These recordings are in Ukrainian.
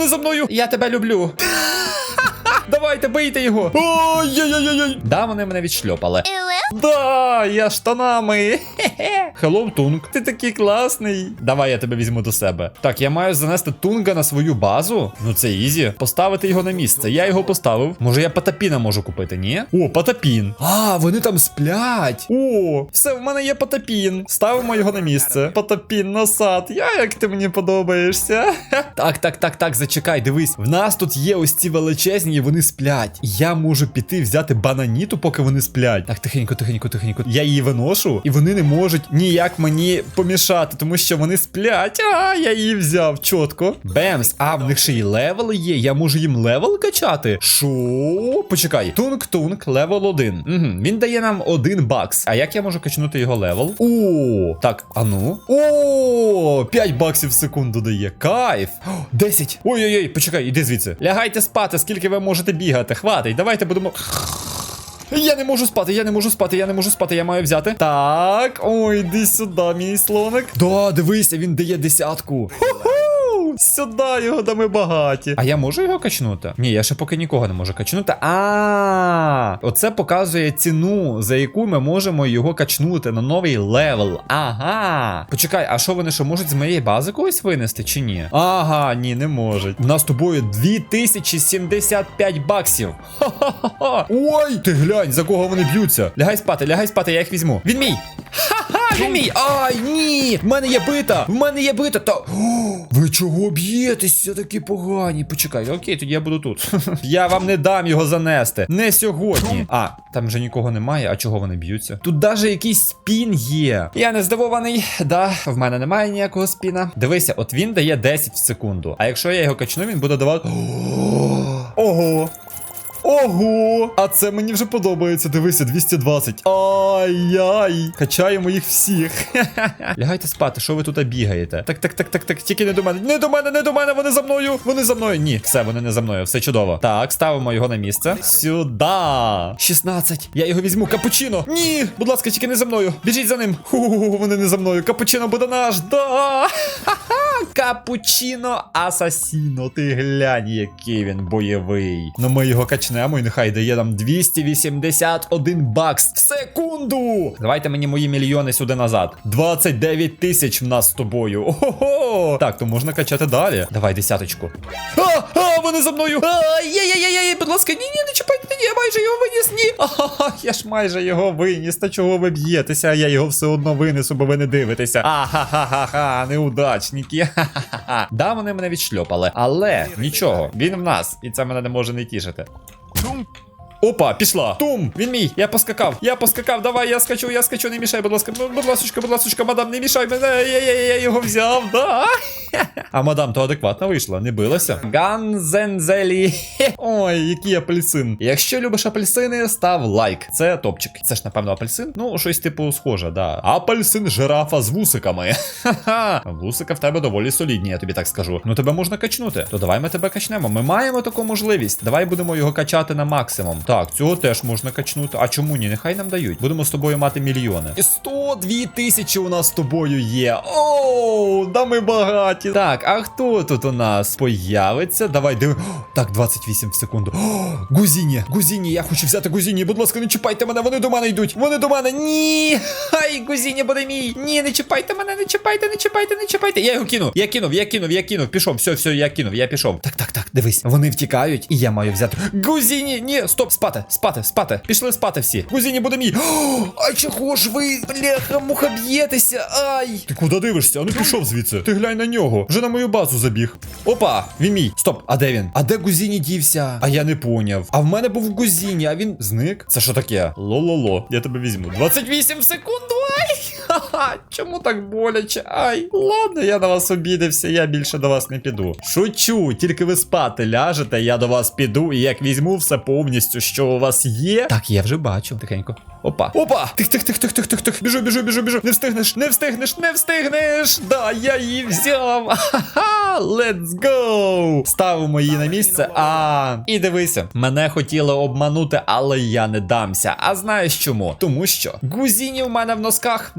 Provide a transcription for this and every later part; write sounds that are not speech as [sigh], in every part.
вони за мною. Я тебе люблю. [laughs] Давайте, бийте його. Ой-ой-ой-ой. Да, вони мене відшльопали. Да, я штанами. [laughs] Хе-хе. Тунг. Ти такий класний. Давай я тебе візьму до себе. Так, я маю занести Тунга на свою базу. Ну це ізі. Поставити його на місце. Я його поставив. Може, я Потапіна можу купити, ні? О, Потапін. А, вони там сплять. О, все, в мене є Потапін. Ставимо його на місце. Потапін, насад. Я як ти мені подобаєшся. [laughs] Так, так, так, так, зачекай, дивись. В нас тут є ось ці величезні, і вони сплять. Я можу піти взяти бананіту, поки вони сплять. Так, тихенько, тихенько, тихенько. Я її виношу, і вони не можуть ніяк мені помішати, тому що вони сплять. А, я її взяв чітко. Бемс, а в них ще й левели є. Я можу їм левел качати. Шо? Почекай. Тунг-тунг, левел 1. Угу. Він дає нам один бакс. А як я можу качнути його левел? О, так, а ну. О, 5 баксів в секунду дає. Кайф. О, 10. Ой-ой-ой, почекай, іди звідси. Лягайте спати, скільки ви можете бігати. Хватить, давайте будемо. Я не можу спати, я не можу спати, я не можу спати, я маю взяти. Так, ой, іди сюди, мій слоник. Да, дивися, він дає десятку. Ху-ху! Сюди його, да ми багаті. А я можу його качнути? Ні, я ще поки нікого не можу качнути. А, оце показує ціну, за яку ми можемо його качнути на новий левел. Ага. Почекай, а що вони що можуть з моєї бази когось винести чи ні? Ага, ні, не можуть. У нас тобою 2075 баксів. Ха-ха-ха. Ой, ти глянь, за кого вони б'ються. Лягай спати, лягай спати, я їх візьму. Він мій. Ха-ха, він мій. Ай, ні. В мене є бита. В мене є бита. Та. Ви чого б'єтеся такі погані? Почекай, окей, тоді я буду тут. [laughs] я вам не дам його занести. Не сьогодні. А, там вже нікого немає. А чого вони б'ються? Тут даже якийсь спін є. Я не здивований. Да, в мене немає ніякого спіна. Дивися, от він дає 10 в секунду. А якщо я його качну, він буде давати. [gasps] Ого. Ого! А це мені вже подобається. Дивися, 220. Ай-яй! Качаємо їх всіх. [laughs] Лягайте спати, що ви тут бігаєте? Так, так, так, так, так. Тільки не до мене. Не до мене, не до мене, вони за мною. Вони за мною. Ні, все, вони не за мною. Все чудово. Так, ставимо його на місце. Сюда. 16. Я його візьму. Капучино. Ні! Будь ласка, тільки не за мною. Біжіть за ним. Ху, вони не за мною. Капучино буде наш. Да! [laughs] Капучино Асасіно. Ти глянь, який він бойовий. Ну ми його качнемо і нехай дає нам 281 бакс в секунду. Давайте мені мої мільйони сюди назад. 29 тисяч в нас з тобою. Ого! Так, то можна качати далі. Давай десяточку. А, а, вони за мною. Є, є, є, є, будь ласка, ні, ні, не чіпайте, ні, я майже його виніс, ні. Ага, я ж майже його виніс. Та чого ви б'єтеся? Я його все одно винесу, бо ви не дивитеся. Ахахахаха, неудачники. Ха-ха-ха. Да, вони мене відшльопали, але нічого, він в нас, і це мене не може не тішити. Donc, Опа, пішла. Тум, він мій. Я поскакав. Я поскакав. Давай, я скачу, я скачу, не мішай, будь ласка. Будь ласочка, будь ласочка, мадам, не мішай мене. Я, я, я, його взяв, да. [laughs] А мадам то адекватно вийшла, не билася. Ганзензелі. [laughs] Ой, який апельсин. Якщо любиш апельсини, став лайк. Це топчик. Це ж, напевно, апельсин. Ну, щось типу схоже, да. Апельсин жирафа з вусиками. [laughs] Ха-ха. Вусика в тебе доволі солідні, я тобі так скажу. Ну тебе можна качнути. То давай ми тебе качнемо. Ми маємо таку можливість. Давай будемо його качати на максимум. Так, цього теж можна качнути. А чому ні? Нехай нам дають. Будемо з тобою мати мільйони. 102 тисячі у нас з тобою є. Оу, да ми багаті. Так, а хто тут у нас появиться? Давай диви. Так, 28 в секунду. О, Гузіні, Гузіні, я хочу взяти Гузіні. Будь ласка, не чіпайте мене, вони до мене йдуть. Вони до мене. Ні. Хай Гузіні буде мій. Ні, не чіпайте мене, не чіпайте, не чіпайте, не чіпайте. Я його кинув. Я кинув, я кинув, я кинув. Пішов, все, все, я кинув, я пішов. Так, так, так, дивись. Вони втікають, і я маю взяти. Гузіні, ні, стоп, спати, спати, спати. Пішли спати всі. Кузіні буде мій. А чого ж ви, бляха, муха б'єтеся? Ай. Ти куди дивишся? А ну пішов звідси. Ти глянь на нього. Вже на мою базу забіг. Опа, він мій. Стоп, а де він? А де Гузіні дівся? А я не поняв. А в мене був Гузіні, а він зник. Це що таке? Ло-ло-ло, я тебе візьму. 28 секунд. Ай! Ха-ха, чому так боляче? Ай, ладно, я на вас обідався, я більше до вас не піду. Шучу, тільки ви спати ляжете, я до вас піду, і як візьму все повністю, що у вас є. Так, я вже бачу. Тихенько. Опа. Опа! Тих, тих, тих, тих, тих, тих, тих. Біжу, біжу, біжу, біжу. Не встигнеш, не встигнеш, не встигнеш. Да, я її взяв. Ха-ха, let's go. Ставимо її на місце. А, і дивися, мене хотіли обманути, але я не дамся. А знаєш чому? Тому що гузіні в мене в носках.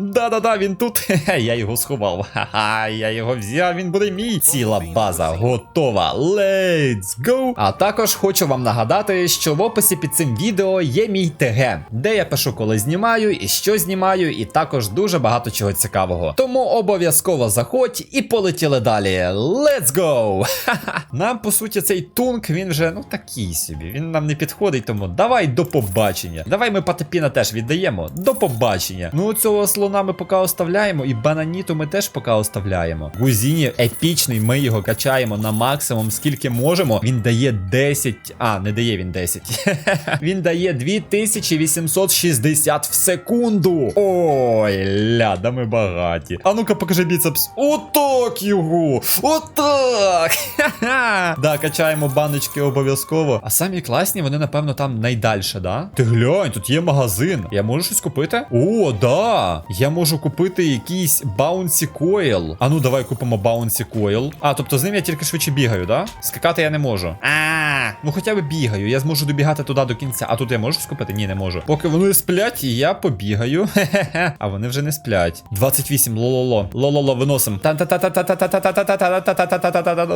Да, він тут. Я його сховав. Ха-ха, я його взяв, він буде мій. Ціла база готова. Let's go! А також хочу вам нагадати, що в описі під цим відео є мій ТГ, де я пишу, коли знімаю і що знімаю, і також дуже багато чого цікавого. Тому обов'язково заходь і полетіли далі. Let's go! Нам, по суті, цей тунк, він вже ну такий собі. Він нам не підходить, тому давай до побачення. Давай ми Патапіна теж віддаємо. До побачення. Ну, цього слона ми поки оставляємо, і бананіту ми теж поки оставляємо. Гузіні епічний, ми його качаємо на максимум, скільки можемо. Він дає 10. А, не дає він 10. [laughs] він дає 2860 в секунду. Ой, ля, да ми багаті. А ну-ка, покажи біцепс. Отак його! Отак! [laughs] Да, качаємо баночки обов'язково. А самі класні, вони, напевно, там найдальше, да? Ти глянь, тут є магазин. Я можу щось купити? О, да! Я можу купити якийсь Bouncy Coil. А ну давай купимо Bouncy Coil. А, тобто з ним я тільки швидше бігаю, да? Скакати я не можу. А, ну хоча б бігаю. Я зможу добігати туди до кінця. А тут я можу скупити? Ні, не можу. Поки вони сплять, я побігаю. Хе-хе-хе. А вони вже не сплять. 28, лололо. Лололо, виносим.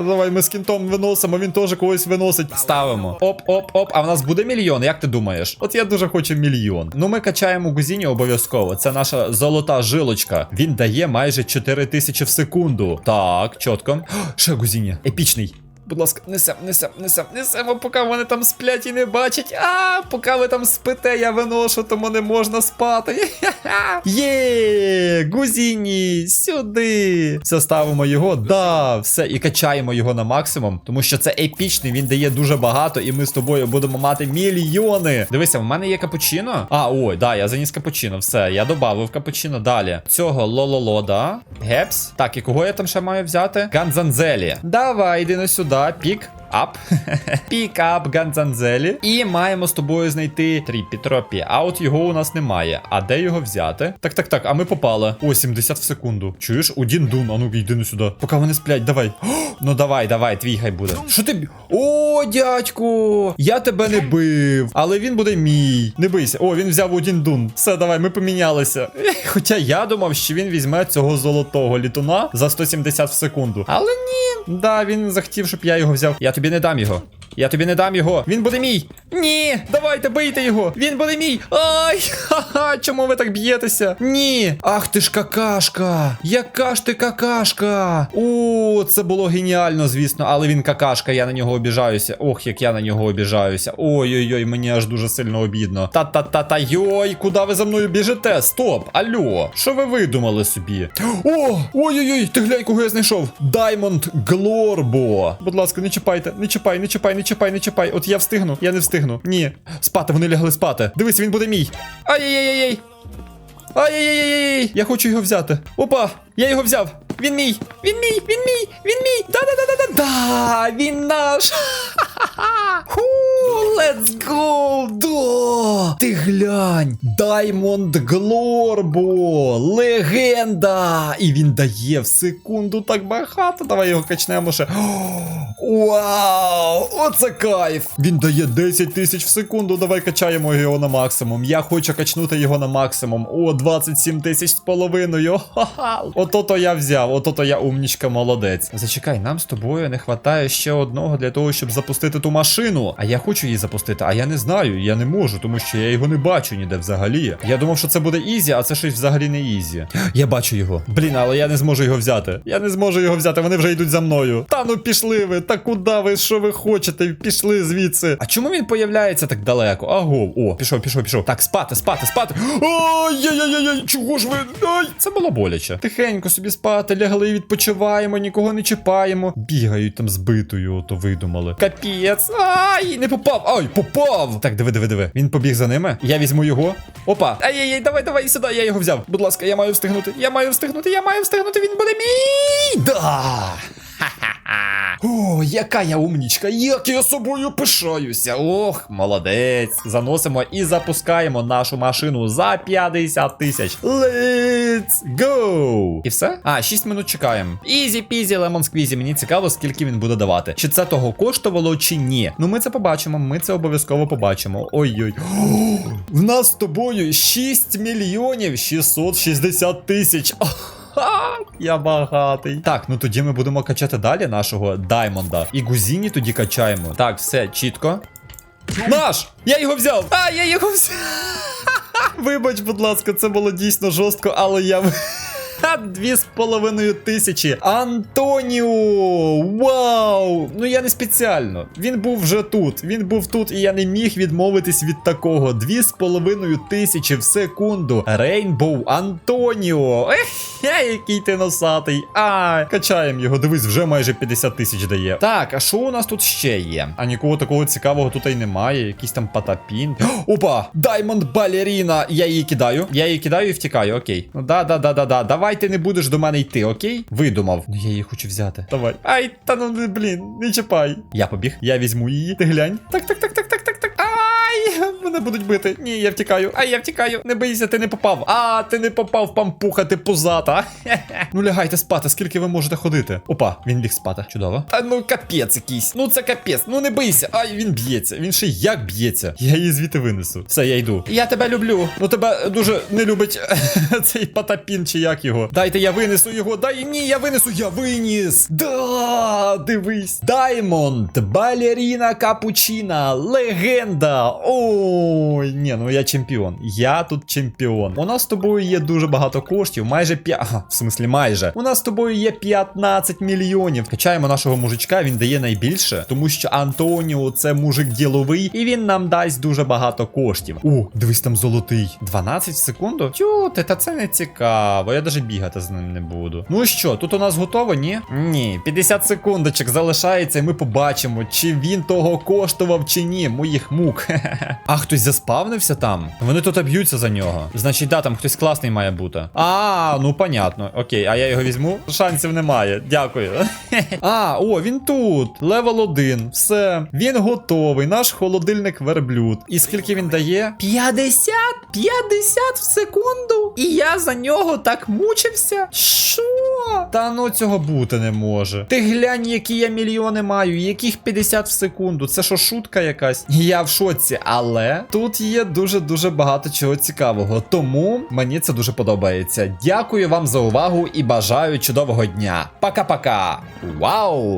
Давай ми з кінтом виносимо, він теж когось виносить. Ставимо. Оп-оп-оп. А в нас буде мільйон, як ти думаєш? От я дуже хочу мільйон. Ну ми качаємо гузіні обов'язково. Це наша золота життя жилочка. Він дає майже 4 тисячі в секунду. Так, чітко. [gasps] Ще. Епічний. Будь ласка, несем, несем, несем, несемо, поки вони там сплять і не бачать. А, поки ви там спите, я виношу, тому не можна спати. [laughs] Є, гузіні, сюди. Все ставимо його, да, все, і качаємо його на максимум, тому що це епічний, він дає дуже багато, і ми з тобою будемо мати мільйони. Дивися, в мене є капучино. А, ой, да, я заніс капучино. Все, я додав капучино далі. Цього лололо, да. Гепс. Так, і кого я там ще маю взяти? Ганзанзелі. Давай, йди на сюди, пік. Ап. [laughs] пікап Ганзанзелі. І маємо з тобою знайти три пітропі. А от його у нас немає. А де його взяти? Так, так, так, а ми попали. О, 70 в секунду. Чуєш? Один дун. А ну йди не сюди. Поки вони сплять, давай. О, ну давай, давай, твій хай буде. Що ти. О, дядьку! Я тебе не бив. Але він буде мій. Не бийся. О, він взяв один дун. Все, давай, ми помінялися. Хоча я думав, що він візьме цього золотого літуна за 170 в секунду. Але ні. Да, він захотів, щоб я його взяв. Я тобі не дам його. Я тобі не дам його. Він буде мій. Ні, давайте бийте його. Він буде мій. Ай, [laughs] ха-ха, чому ви так б'єтеся? Ні. Ах ти ж какашка. Яка ж ти какашка? О, це було геніально, звісно, але він какашка, я на нього обіжаюся. Ох, як я на нього обіжаюся. Ой-ой-ой, мені аж дуже сильно обідно. Та-та-та-та, йой, куди ви за мною біжите? Стоп, алло, що ви видумали собі? О, ой-ой-ой, ти глянь, кого я знайшов. Даймонд Глорбо. Будь ласка, не чіпайте, не чіпай, не чіпай, не чіпай, не чіпай. От я встигну, я не встигну. Ні. Спати, вони лягли спати. Дивись, він буде мій. Ай-яй-яй-яй. Ай-яй-яй-яй. Я хочу його взяти. Опа, я його взяв. Він мій, він мій, він мій, він мій. Да-да-да-да-да. Да, він наш. [laughs] [laughs] Ху, let's go! Да! Ти глянь! Даймонд Глорбо! Легенда! І він дає в секунду так багато. Давай його качнемо ще. [gasps] Вау! Оце кайф! Він дає 10 тисяч в секунду. Давай качаємо його на максимум. Я хочу качнути його на максимум. О, 27 тисяч з половиною. Ха-ха! Ото-то я взяв, ото-то я умнічка, молодець. Зачекай, нам з тобою не вистачає ще одного для того, щоб запустити ту машину. А я хочу її запустити, а я не знаю, я не можу, тому що я його не бачу ніде взагалі. Я думав, що це буде ізі, а це щось взагалі не ізі. [gasps] Я бачу його. Блін, але я не зможу його взяти. Я не зможу його взяти, вони вже йдуть за мною. Та ну пішли ви, та куди ви, що ви хочете? Пішли звідси. А чому він появляється так далеко? Аго, о, пішов, пішов, пішов. Так, спати, спати, спати. Ой-яй-яй-яй, чого ж ви? Ай, це було боляче. Тихенько собі спати, лягли, відпочиваємо, нікого не чіпаємо. Бігають там збитою, ото видумали. Капець. Ай, не попав. Ай, попав. Так, диви, диви, диви. Він побіг за ними. Я візьму його. Опа. Ай-яй-яй, давай, давай сюди. Я його взяв. Будь ласка, я маю встигнути. Я маю встигнути, я маю встигнути. Він буде мій. Да. О, яка я умнічка, як я собою пишаюся. Ох, молодець. Заносимо і запускаємо нашу машину за 50 тисяч. Let's go! І все? А, 6 минут чекаємо. Ізі пізі, лемон сквізі. Мені цікаво, скільки він буде давати. Чи це того коштувало, чи ні. Ну ми це побачимо, ми це обов'язково побачимо. Ой-ой. В нас з тобою 6 мільйонів 660 тисяч. Ха, Я багатий. Так, ну тоді ми будемо качати далі нашого Даймонда. І Гузіні тоді качаємо. Так, все, чітко. Наш! Я його взяв! А, я його взяв! [laughs] Вибач, будь ласка, це було дійсно жорстко, але я. Ха, Дві з половиною тисячі. Антоніо! Вау! Ну я не спеціально. Він був вже тут. Він був тут, і я не міг відмовитись від такого. Дві з половиною тисячі в секунду. Рейнбоу Антоніо. Ех, який ти носатий. А, качаємо його. Дивись, вже майже 50 тисяч дає. Так, а що у нас тут ще є? А нікого такого цікавого тут і немає. Якийсь там патапін. Опа! Даймонд Балеріна. Я її кидаю. Я її кидаю і втікаю, окей. Ну да, да, да, да, да. Давай ти не будеш до мене йти, окей? Видумав. Ну я її хочу взяти. Давай. Ай, та ну блін, не чіпай. Я побіг. Я візьму її. Ти глянь. Так, так, так, так, так, так, так. Ай, мене будуть бити. Ні, я втікаю. Ай, я втікаю. Не бийся, ти не попав. А, ти не попав, пампуха, ти пузата. [laughs] Ну лягайте спати, скільки ви можете ходити. Опа, він ліг спати. Чудово. Та ну капець якийсь. Ну це капець. Ну не бийся. Ай, він б'ється. Він ще як б'ється. Я її звідти винесу. Все, я йду. Я тебе люблю. Ну тебе дуже не любить [laughs] цей патапін чи як його. Дайте я винесу його. Дай ні, я винесу, я виніс. Да, дивись. Даймонд, балеріна капучина, легенда. Ой, ні, ну я чемпіон. Я тут чемпіон. У нас з тобою є дуже багато коштів, майже 5. Ага, в смислі, майже. У нас з тобою є 15 мільйонів. Качаємо нашого мужичка, він дає найбільше, тому що Антоніо це мужик діловий, і він нам дасть дуже багато коштів. О, дивись там золотий. 12 в секунду? Та це не цікаво. Я навіть бігати з ним не буду. Ну що, тут у нас готово, ні? Ні, 50 секундочок залишається, і ми побачимо, чи він того коштував, чи ні. Моїх мук. [laughs] А хтось заспавнився там? Вони тут б'ються за нього. Значить, да, там хтось класний має бути. А, ну понятно. Окей, а я його візьму. Шансів немає. Дякую. [laughs] А, о, він тут. Левел 1. Все. Він готовий. Наш холодильник верблюд. І скільки він дає? 50? 50 в секунду? І я за нього так мучився? Що? Та ну цього бути не може. Ти глянь, які я мільйони маю, яких 50 в секунду. Це що, шутка якась? Я в шоці, тут є дуже-дуже багато чого цікавого. Тому мені це дуже подобається. Дякую вам за увагу і бажаю чудового дня. Пока-пока. Вау!